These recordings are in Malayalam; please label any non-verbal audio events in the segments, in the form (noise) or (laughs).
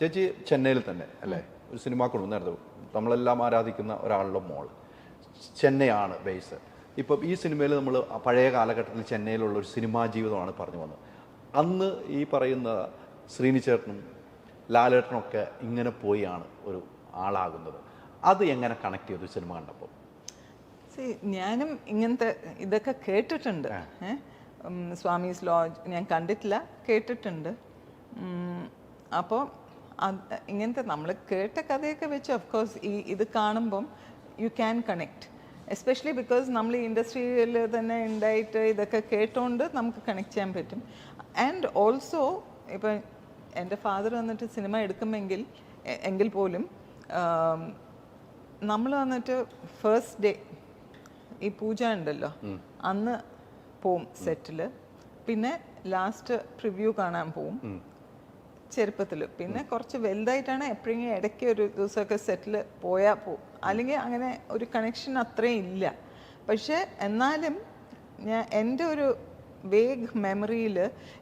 ചേച്ചി ചെന്നൈയിൽ തന്നെ അല്ലേ? ഒരു സിനിമ കുടുംബം നേരത്തെ നമ്മളെല്ലാം ആരാധിക്കുന്ന ഒരാളുടെ മോൾ. ചെന്നൈയാണ് ബേസ് ഇപ്പം ഈ സിനിമയിൽ നമ്മൾ പഴയ കാലഘട്ടത്തിൽ ചെന്നൈയിലുള്ള ഒരു സിനിമാ ജീവിതമാണ് പറഞ്ഞു വന്നത്. അന്ന് ഈ പറയുന്ന ശ്രീനിച്ചേട്ടനും ലാലേട്ടനൊക്കെ ഇങ്ങനെ പോയാണ് ഒരു ആളാകുന്നത്. അത് എങ്ങനെ കണക്ട് ചെയ്തു സിനിമ കണ്ടപ്പോൾ ഞാനും ഇങ്ങനത്തെ ഇതൊക്കെ കേട്ടിട്ടുണ്ട്. സ്വാമീസ് ലോഡ്ജ് ഞാൻ കണ്ടിട്ടില്ല കേട്ടിട്ടുണ്ട്. അപ്പോൾ ഇങ്ങനത്തെ നമ്മൾ കേട്ട കഥയൊക്കെ വെച്ച് ഓഫ് കോഴ്സ് ഈ ഇത് കാണുമ്പം you can connect especially because നമ്മൾ ഈ ഇൻഡസ്ട്രിയിൽ തന്നെ ഉണ്ടായിട്ട് ഇതൊക്കെ കേട്ടോണ്ട് നമുക്ക് കണക്ട് ചെയ്യാൻ പറ്റും. ആൻഡ് ഓൾസോ ഇപ്പം എന്റെ ഫാദർ വന്നിട്ട് സിനിമ എടുക്കുമെങ്കിൽ എങ്കിൽ പോലും നമ്മൾ വന്നിട്ട് ഫസ്റ്റ് ഡേ ഈ പൂജ ഉണ്ടല്ലോ അന്ന് പോവും സെറ്റിൽ പിന്നെ ലാസ്റ്റ് പ്രിവ്യൂ കാണാൻ പോവും. ചെറുപ്പത്തിൽ പിന്നെ കുറച്ച് വലുതായിട്ടാണ് എപ്പോഴെങ്കിലും ഇടയ്ക്ക് ഒരു ദിവസമൊക്കെ സെറ്റിൽ പോയാൽ പോവും അല്ലെങ്കിൽ അങ്ങനെ ഒരു കണക്ഷൻ അത്രയും ഇല്ല. പക്ഷേ എന്നാലും ഞാൻ എന്റെ ഒരു വേഗ് മെമ്മറിയിൽ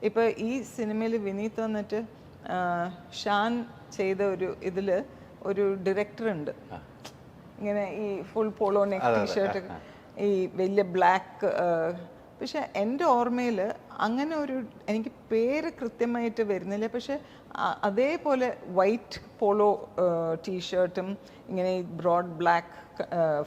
ഇപ്പോൾ ഈ സിനിമയിൽ വിനീത് വന്നിട്ട് ഷാൻ ചെയ്ത ഒരു ഇതിൽ ഒരു ഡയറക്ടർ ഉണ്ട്. ഇങ്ങനെ ഈ ഫുൾ പോളോ നെക്ക് ടീഷർട്ട് ഈ വലിയ ബ്ലാക്ക് പക്ഷെ എന്റെ ഓർമ്മയിൽ അങ്ങനെ ഒരു എനിക്ക് പേര് കൃത്യമായിട്ട് വരുന്നില്ല. പക്ഷെ അതേപോലെ വൈറ്റ് പോളോ ടീഷർട്ടും ഇങ്ങനെ ബ്രോഡ് ബ്ലാക്ക്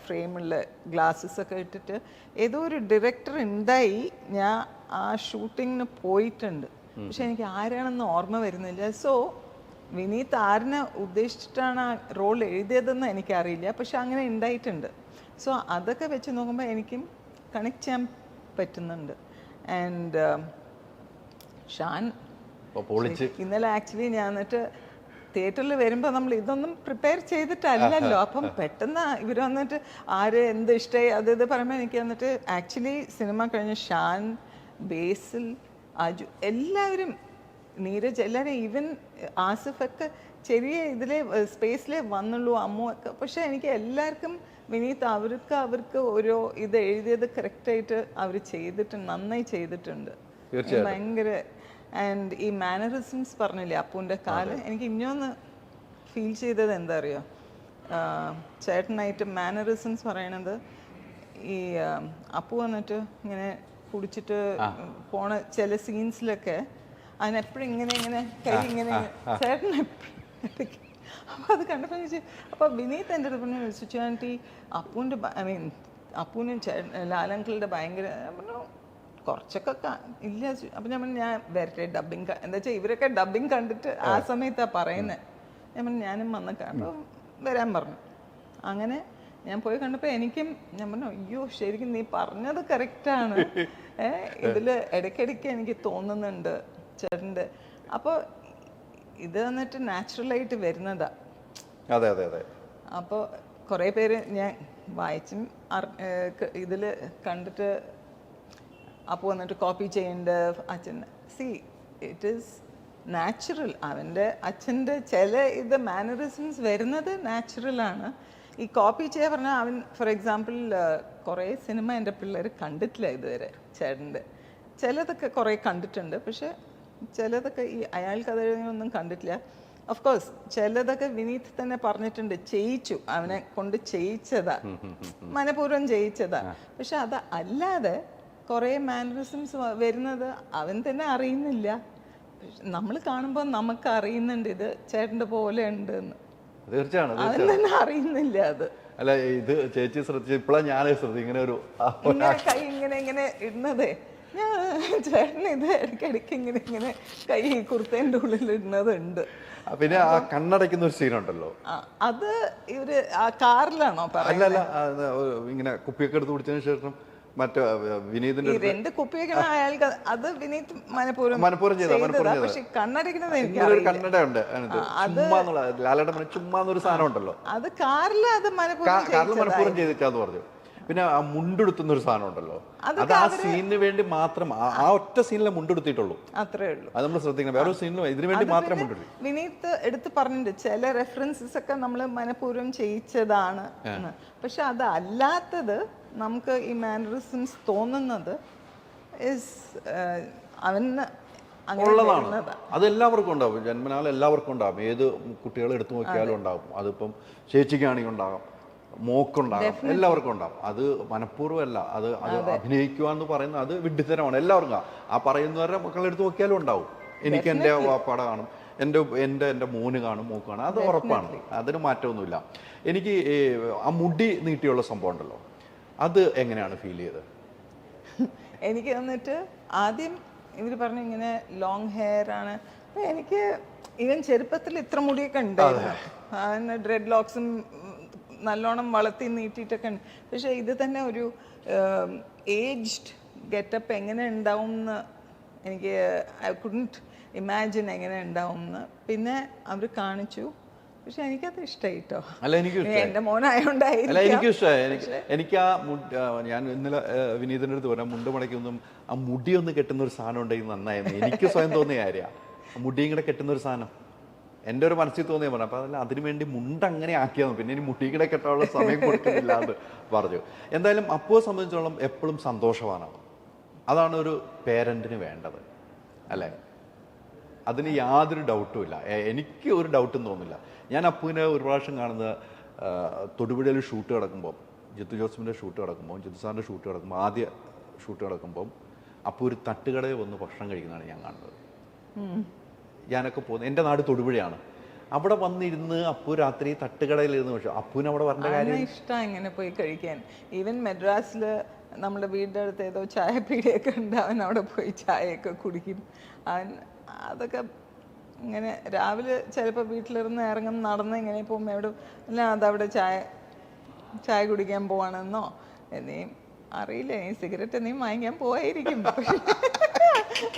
ഫ്രെയിമുള്ള ഗ്ലാസ്സസ് ഒക്കെ ഇട്ടിട്ട് ഏതോ ഒരു ഡയറക്ടർ ഉണ്ടായി ഞാൻ ആ ഷൂട്ടിങ്ങിന് പോയിട്ടുണ്ട്. പക്ഷെ എനിക്ക് ആരാണെന്ന് ഓർമ്മ വരുന്നില്ല. സോ വിനീത് ആരിനെ ഉദ്ദേശിച്ചിട്ടാണ് ആ റോൾ എഴുതിയതെന്ന് എനിക്കറിയില്ല. പക്ഷെ അങ്ങനെ ഉണ്ടായിട്ടുണ്ട്. സോ അതൊക്കെ വെച്ച് നോക്കുമ്പോൾ എനിക്കും കണക്ട് ചെയ്യാൻ പറ്റുന്നുണ്ട്. ആൻഡ് ഷാൻ അപ്പോൾ പൊളിച്ച് ഇന്നലെ ആക്ച്വലി ഞാൻ എന്നിട്ട് തിയേറ്ററിൽ വരുമ്പോൾ നമ്മൾ ഇതൊന്നും പ്രിപ്പയർ ചെയ്തിട്ടല്ലല്ലോ അപ്പം പെട്ടെന്ന് ഇവർ വന്നിട്ട് ആര് എന്ത് ഇഷ്ടമായി അത് ഇത് പറയുമ്പോൾ എനിക്ക് വന്നിട്ട് ആക്ച്വലി സിനിമ കഴിഞ്ഞ ഷാൻ ബേസിൽ അജു എല്ലാവരും നീരജ് എല്ലാവരും ഈവൻ ആസിഫൊക്കെ ചെറിയ ഇതിലെ സ്പേസിലെ വന്നുള്ളൂ അമ്മു ഒക്കെ. പക്ഷെ എനിക്ക് എല്ലാവർക്കും വിനീത് അവർക്ക് അവർക്ക് ഓരോ ഇത് എഴുതിയത് കറക്റ്റായിട്ട് അവർ ചെയ്തിട്ടുണ്ട് നന്നായി ചെയ്തിട്ടുണ്ട്. ഭയങ്കര ആൻഡ് ഈ മാനറിസംസ് പറഞ്ഞില്ലേ അപ്പൂന്റെ കാൽ? എനിക്ക് ഇനിയൊന്ന് ഫീൽ ചെയ്തത് എന്താ അറിയോ? ചേട്ടനായിട്ട് മാനറിസംസ് പറയണത് ഈ അപ്പു വന്നിട്ട് ഇങ്ങനെ കുടിച്ചിട്ട് പോണ ചില സീൻസിലൊക്കെ അതിനെപ്പോഴും ഇങ്ങനെ ഇങ്ങനെ കൈ ഇങ്ങനെ ചേട്ടൻ എപ്പോഴും അപ്പോൾ അത് കണ്ടപ്പോൾ ചോദിച്ചു അപ്പോൾ വിനീത് എന്റെ അടുത്ത് പറഞ്ഞു സുച്ചു ആന്റി അപ്പൂന്റെ ഐ മീൻ അപ്പൂനും ലാലങ്കിളുടെ ഭയങ്കര പറഞ്ഞു കുറച്ചൊക്കെ ഇല്ല അപ്പൊ അപ്പം ഞാൻ പറഞ്ഞു ഞാൻ വരട്ടെ ഡബിങ് എന്താ വെച്ചാൽ ഇവരൊക്കെ ഡബിങ് കണ്ടിട്ട് ആ. സമയത്താണ് പറയുന്നത് ഞാൻ പറഞ്ഞു ഞാനും വന്ന കണ്ടപ്പോൾ വരാൻ പറഞ്ഞു. അങ്ങനെ ഞാൻ പോയി കണ്ടപ്പോൾ എനിക്കും ഞാൻ പറഞ്ഞു അയ്യോ ശരിക്കും നീ പറഞ്ഞത് കറക്റ്റാണ് ഏഹ് ഇതിൽ ഇടയ്ക്കിടയ്ക്ക് എനിക്ക് തോന്നുന്നുണ്ട്. ചേട്ടന്റെ അപ്പോൾ ഇത് വന്നിട്ട് നാച്ചുറലായിട്ട് വരുന്നതാ. അതെ അതെ അതെ. അപ്പോൾ കുറേ പേര് ഞാൻ വായിച്ചും ഇതിൽ കണ്ടിട്ട് അപ്പോൾ വന്നിട്ട് കോപ്പി ചെയ്യേണ്ട അച്ഛൻ സി ഇറ്റ് ഈസ് നാച്ചുറൽ അവന്റെ അച്ഛന്റെ ചില ഇത് മാനറിസംസ് വരുന്നത് നാച്ചുറലാണ് ഈ കോപ്പി ചെയ്യാൻ പറഞ്ഞാൽ അവൻ ഫോർ എക്സാമ്പിൾ കുറേ സിനിമ എന്റെ പിള്ളേർ കണ്ടിട്ടില്ല ഇതുവരെ ചേട്ടന്റെ. ചിലതൊക്കെ കുറേ കണ്ടിട്ടുണ്ട് പക്ഷെ ചിലതൊക്കെ ഈ അയാൾക്ക് കഥയൊന്നും കണ്ടിട്ടില്ല. ഓഫ് കോഴ്സ് ചിലതൊക്കെ വിനീത് തന്നെ പറഞ്ഞിട്ടുണ്ട് ചെയ്യിച്ചു. അവനെ കൊണ്ട് ചെയ്യിച്ചതാ. മനഃപൂർവം ചെയ്യിച്ചതാ. പക്ഷെ അത് അല്ലാതെ കുറേ മാനറിസംസ് വരുന്നത് അവൻ തന്നെ അറിയുന്നില്ല. നമ്മൾ കാണുമ്പോൾ നമുക്ക് അറിയുന്നുണ്ട് ഇത് ചേട്ടന്റെ പോലെ ഉണ്ട് എന്ന്. തീർച്ചയാണ് അവൻ തന്നെ അറിയുന്നില്ല അത്. അല്ല ഇത് ചേച്ചി ശ്രദ്ധിച്ചു ഇപ്പോഴാണ് ഞാൻ ശ്രദ്ധിച്ചു ഇങ്ങനെ ഒരു കൈ ഇങ്ങനെ ഇങ്ങനെ ഇടുന്നതേ. ചേട്ടൻ ഇത് ഇടയ്ക്കിടയ്ക്ക് ഇങ്ങനെ ഇങ്ങനെ കൈ കുർത്തേന്റെ ഉള്ളിൽ ഇടുന്നതുണ്ട്. പിന്നെ ആ കണ്ണടയ്ക്കുന്ന ഒരു സീനുണ്ടല്ലോ. അത് ഇവർ ആ കാറിലാണോ അല്ല അല്ല ഇങ്ങനെ കുപ്പിയൊക്കെ എടുത്ത് കുടിച്ചതിന് ശേഷം മറ്റേ വിനീതിന്റെ രണ്ട് കുപ്പിയൊക്കെ അയാൾക്ക് അത് വിനീത് മനഃപൂർവം മനഃപൂർവം ചെയ്ത. പക്ഷെ കണ്ണടയ്ക്കുന്നത് എനിക്ക് കണ്ണട ഉണ്ട് അതിനകത്ത്. ചുമ്മാ എന്നുള്ള ലാലേട്ടൻ പറഞ്ഞ സാധനം ഉണ്ടല്ലോ. അത് കാറിൽ അത് മനഃപൂർവം കാറിൽ മനഃപൂർവം ചെയ്തിട്ടാന്ന് പറഞ്ഞു. പിന്നെ ആ മുണ്ടെടുത്തുന്ന ഒരു സാധനം ഉണ്ടല്ലോ. അത് ആ സീനിന് വേണ്ടി മാത്രം ആ- ഒറ്റ സീനിലെ മുണ്ടെടുത്തിട്ടുള്ളൂ. അത്രേ ഉള്ളൂ. അത് നമ്മൾ ശ്രദ്ധിക്കണം. വേറെ സീനിലും ഇതിനു വേണ്ടി മാത്രം മുണ്ടെടുത്തു വിനീത് എടുത്ത് പറഞ്ഞിട്ടുണ്ട് ചില റെഫറൻസസ് ഒക്കെ നമ്മൾ മനഃപൂർവം ചെയ്യിച്ചതാണ് പക്ഷെ അത് അല്ലാത്തത് നമുക്ക് ഈ മാനറിസംസ് തോന്നുന്നത് ഇസ് അവന് ഉള്ളതാണ്. അത് എല്ലാവർക്കും ഉണ്ടാവും. ജന്മനാൾ എല്ലാവർക്കും ഉണ്ടാകും ഏത് കുട്ടികളെ എടുത്തു നോക്കിയാലും ഉണ്ടാകും അതിപ്പം ചേച്ചിക്കാണെങ്കിൽ ഉണ്ടാകാം. മോക്കുണ്ടാകാം എല്ലാവർക്കും ഉണ്ടാകും അത് മനഃപൂർവമല്ല. അത് അത് അഭിനയിക്കുക എന്ന് പറയുന്നത് അത് വിഡ്ഢിത്തരമാണ്. എല്ലാവർക്കും ആ- പറയുന്നവരെ പറയുന്നവരുടെ മക്കളെ എടുത്ത് നോക്കിയാലും ഉണ്ടാവും. എനിക്ക് എന്റെ വാപ്പാട കാണും. എന്റെ എന്റെ എന്റെ മോന് കാണും മോക്ക് കാണും. അത് ഉറപ്പാണ്. അതിന് മാറ്റമൊന്നുമില്ല. എനിക്ക് ആ മുടി നീട്ടിയുള്ള സംഭവം ഉണ്ടല്ലോ. അത് എങ്ങനെയാണ് ഫീൽ ചെയ്തത്? (laughs) എനിക്ക് വന്നിട്ട് ആദ്യം ഇവർ പറഞ്ഞു ഇങ്ങനെ ലോങ് ഹെയർ ആണ്. എനിക്ക് ഇവൻ ചെറുപ്പത്തിൽ ഇത്ര മുടിയൊക്കെ ഉണ്ടായിരുന്നു. ഡ്രെഡ് ലോക്സും നല്ലോണം വളർത്തി നീട്ടിയിട്ടൊക്കെ ഉണ്ട്. പക്ഷേ ഇത് തന്നെ ഒരു ഏജ്ഡ് ഗെറ്റപ്പ് എങ്ങനെ ഉണ്ടാവും എന്ന് എനിക്ക് ഐ കുഡന്റ് ഇമാജിൻ എങ്ങനെ ഉണ്ടാവും എന്ന് പിന്നെ അവർ കാണിച്ചു. പക്ഷെ എനിക്കത് ഇഷ്ടമായി കേട്ടോ അല്ല എനിക്ക് എന്റെ അല്ല എനിക്ക് ഇഷ്ടമായി എനിക്ക് ആ ഞാൻ ഇന്നലെ ആ, വിനീതിന്റെ അടുത്ത് പറയാം മുണ്ട് മടക്കൊന്നും ആ മുടി ഒന്ന് കെട്ടുന്ന ഒരു സാധനം ഉണ്ടെങ്കിൽ നന്നായിരുന്നു. എനിക്ക് സ്വയം തോന്നിയ കാര്യമാണ് മുടിയും കൂടെ കെട്ടുന്ന ഒരു സാധനം. എന്റെ ഒരു മനസ്സിൽ തോന്നിയ പറഞ്ഞു അപ്പോൾ വേണ്ടി മുണ്ട് അങ്ങനെ ആക്കിയാൽ പിന്നെ ഇനി മുട്ടിക്കിടെ കൂടെ കെട്ടാനുള്ള സമയം കൊടുക്കുന്നില്ല എന്ന് പറഞ്ഞു. എന്തായാലും അപ്പുവെ സംബന്ധിച്ചോളം എപ്പോഴും സന്തോഷമാണ് അതാണ് ഒരു പേരന്റിന് വേണ്ടത് അല്ലേ? അതിന് യാതൊരു ഡൗട്ടും ഇല്ല. എനിക്ക് ഒരു ഡൗട്ടും തോന്നില്ല ഞാൻ അപ്പുവിനെ ഒരു പ്രാവശ്യം കാണുന്നത് തൊടുപുഴയിൽ ഷൂട്ട് കിടക്കുമ്പോൾ ജിത്തു ജോസഫിന്റെ ഷൂട്ട് കിടക്കുമ്പോൾ ജിത്തു സാറിന്റെ ഷൂട്ട് കിടക്കുമ്പോൾ ആദ്യ ഷൂട്ട് കിടക്കുമ്പോൾ അപ്പോൾ ഒരു തട്ടുകടയിൽ വന്ന് ഭക്ഷണം കഴിക്കുന്നതാണ് ഞാൻ കാണുന്നത്. ഞാനൊക്കെ പോകുന്നത്. എന്റെ നാട് തൊടുപുഴയാണ്. അവിടെ വന്നിരുന്ന് അപ്പു രാത്രി തട്ടുകടയിലിരുന്ന് പക്ഷേ അപ്പുവിന് അവിടെ വരേണ്ട കാര്യം ഇഷ്ടം ഇങ്ങനെ പോയി കഴിക്കാൻ. ഈവൻ മെഡ്രാസിൽ നമ്മുടെ വീടിന്റെ അടുത്ത് ഏതോ ചായപ്പീടിയൊക്കെ ഉണ്ട്. അവൻ അവിടെ പോയി ചായയൊക്കെ കുടിക്കും. അവൻ അതൊക്കെ ഇങ്ങനെ രാവിലെ ചിലപ്പോൾ വീട്ടിലിരുന്ന് ഇറങ്ങും നടന്ന് ഇങ്ങനെ പോകുമ്പോൾ എവിടെ അല്ല അതവിടെ ചായ ചായ കുടിക്കാൻ പോവാണെന്നോ? എന്നെയും അറിയില്ല. ഇനി സിഗരറ്റ് നീ വാങ്ങിക്കാൻ പോവായിരിക്കും. പക്ഷേ (laughs)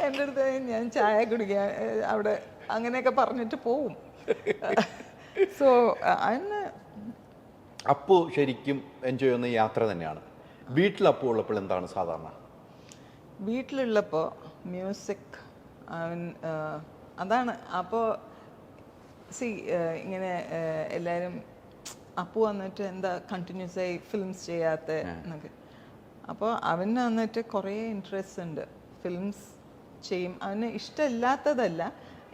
എന്റെ അടുത്ത് ഞാൻ ചായ കുടിക്കാൻ അവിടെ അങ്ങനെയൊക്കെ പറഞ്ഞിട്ട് പോവും. സോ അന്ന് അപ്പോ ശരിക്കും എൻജോയ് ചെയ്യുന്ന യാത്ര തന്നെയാണ്. വീട്ടിൽ അപ്പു ഉള്ളപ്പോൾ എന്താണ് സാധാരണ? വീട്ടിലുള്ളപ്പോൾ മ്യൂസിക് അവൻ അതാണ്. അപ്പോൾ സി ഇങ്ങനെ എല്ലാവരും അപ്പു വന്നിട്ട് എന്താ കണ്ടിന്യൂസ് ആയി ഫിലിംസ് ചെയ്യാത്ത എന്നൊക്കെ. അപ്പോൾ അവന് വന്നിട്ട് കുറേ ഇൻട്രസ്റ്റ് ഉണ്ട്. ഫിലിംസ് ചെയ്യും. അവന് ഇഷ്ടമില്ലാത്തതല്ല.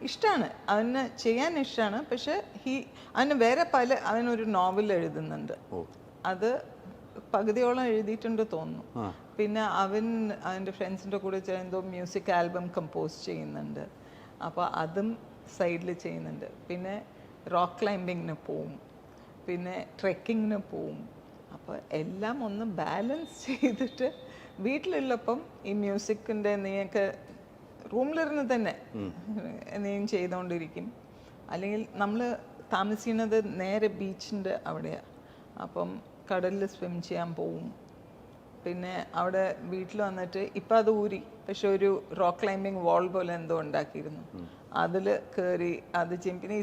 ഇഷ്ടമാണ് അവന് ചെയ്യാൻ ഇഷ്ടമാണ് പക്ഷെ ഹി അവന് വേറെ പല അവനൊരു നോവൽ എഴുതുന്നുണ്ട്. അത് പകുതിയോളം എഴുതിയിട്ടുണ്ട് തോന്നുന്നു. പിന്നെ അവൻ അവന്റെ ഫ്രണ്ട്സിന്റെ കൂടെ എന്തോ മ്യൂസിക് ആൽബം കമ്പോസ് ചെയ്യുന്നുണ്ട്. അപ്പോൾ അതും സൈഡിൽ ചെയ്യുന്നുണ്ട്. പിന്നെ റോക്ക് ക്ലൈമ്പിങ്ങിന് പോവും. പിന്നെ ട്രെക്കിങ്ങിന് പോവും. അപ്പോൾ എല്ലാം ഒന്ന് ബാലൻസ് ചെയ്തിട്ട് വീട്ടിലുള്ളപ്പം ഈ മ്യൂസിക്കിന്റെ നീയൊക്കെ റൂമിലിരുന്ന് തന്നെ എന്തെങ്കിലും ചെയ്തുകൊണ്ടിരിക്കും. അല്ലെങ്കിൽ നമ്മൾ താമസിക്കുന്നത് നേരെ ബീച്ചിന്റെ അവിടെയാണ് അപ്പം കടലിൽ സ്വിം ചെയ്യാൻ പോവും. പിന്നെ അവിടെ വീട്ടിൽ വന്നിട്ട് ഇപ്പം അത് ഊരി. പക്ഷെ ഒരു റോക്ക് ക്ലൈമ്പിംഗ് വാൾ പോലെ എന്തോ ഉണ്ടാക്കിയിരുന്നു. അതിൽ കയറി അത് ചെയ്യും. പിന്നെ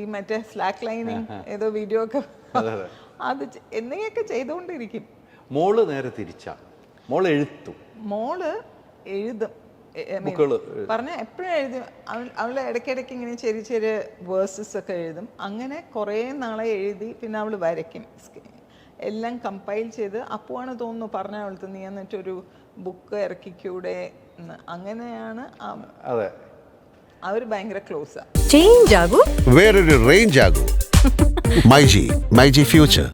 ഈ മറ്റേ സ്ലാക്ക് ലൈനിങ് ഏതോ വീഡിയോ ഒക്കെ അത് എന്തെങ്കിലൊക്കെ എന്തെങ്കിലുമൊക്കെ ചെയ്തുകൊണ്ടിരിക്കും. മോൾ നേരെ തിരിച്ചാ. മോൾ എഴുത്തും മോൾ എഴുതും. പറഞ്ഞ എപ്പോഴും എഴുതും. അവൾ അവൾ ഇടയ്ക്കിടയ്ക്ക് ഇങ്ങനെ ചെറിയ ചെറിയ വേഴ്സസ് ഒക്കെ എഴുതും. അങ്ങനെ കുറേ നാളെ എഴുതി പിന്നെ അവൾ വരയ്ക്കും. എല്ലാം കമ്പൈൽ ചെയ്ത് അപ്പോഴാണ് തോന്നുന്നു പറഞ്ഞ അവൾക്ക് നീ എന്നിട്ടൊരു ബുക്ക് ഇറക്കിക്കൂടെ എന്ന്. അങ്ങനെയാണ് അതെ. അവർ ഭയങ്കര ക്ലോസ് ചേഞ്ച് ആകൂ? വേറൊരു റേഞ്ച് ആകും. (laughs) മൈജി മൈജി ഫ്യൂച്ചർ